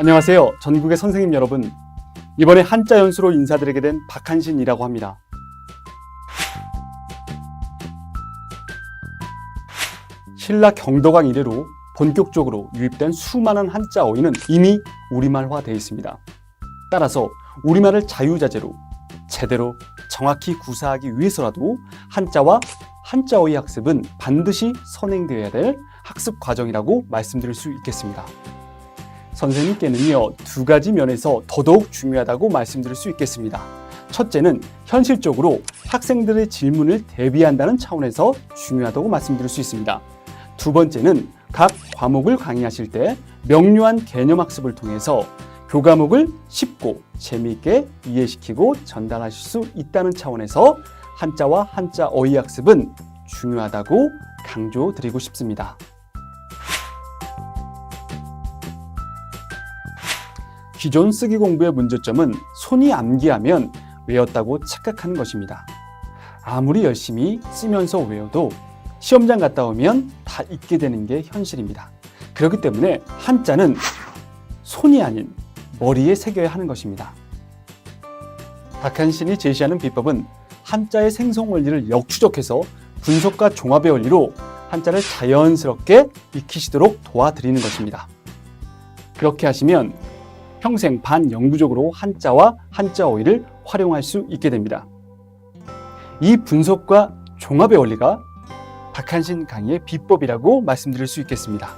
안녕하세요. 전국의 선생님 여러분. 이번에 한자 연수로 인사드리게 된 박한신이라고 합니다. 신라 경도강 이래로 본격적으로 유입된 수많은 한자 어휘는 이미 우리말화 되어 있습니다. 따라서 우리말을 자유자재로 제대로 정확히 구사하기 위해서라도 한자와 한자 어휘 학습은 반드시 선행되어야 될 학습 과정이라고 말씀드릴 수 있겠습니다. 선생님께는요, 두 가지 면에서 더더욱 중요하다고 말씀드릴 수 있겠습니다. 첫째는 현실적으로 학생들의 질문을 대비한다는 차원에서 중요하다고 말씀드릴 수 있습니다. 두 번째는 각 과목을 강의하실 때 명료한 개념 학습을 통해서 교과목을 쉽고 재미있게 이해시키고 전달하실 수 있다는 차원에서 한자와 한자 어휘 학습은 중요하다고 강조드리고 싶습니다. 기존 쓰기 공부의 문제점은 손이 암기하면 외웠다고 착각하는 것입니다. 아무리 열심히 쓰면서 외워도 시험장 갔다 오면 다 잊게 되는 게 현실입니다. 그렇기 때문에 한자는 손이 아닌 머리에 새겨야 하는 것입니다. 박한신이 제시하는 비법은 한자의 생성 원리를 역추적해서 분석과 종합의 원리로 한자를 자연스럽게 익히시도록 도와드리는 것입니다. 그렇게 하시면 평생 반영구적으로 한자와 한자 어휘를 활용할 수 있게 됩니다. 이 분석과 종합의 원리가 박한신 강의의 비법이라고 말씀드릴 수 있겠습니다.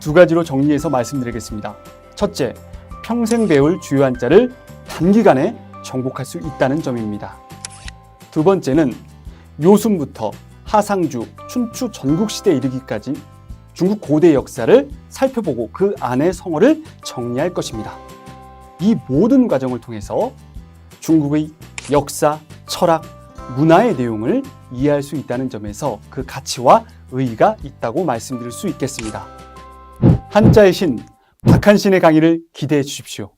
두 가지로 정리해서 말씀드리겠습니다. 첫째, 평생 배울 주요 한자를 단기간에 정복할 수 있다는 점입니다. 두 번째는 요순부터 하상주, 춘추 전국시대 이르기까지 중국 고대 역사를 살펴보고 그 안의 성어를 정리할 것입니다. 이 모든 과정을 통해서 중국의 역사, 철학, 문화의 내용을 이해할 수 있다는 점에서 그 가치와 의의가 있다고 말씀드릴 수 있겠습니다. 한자의 신, 박한신의 강의를 기대해 주십시오.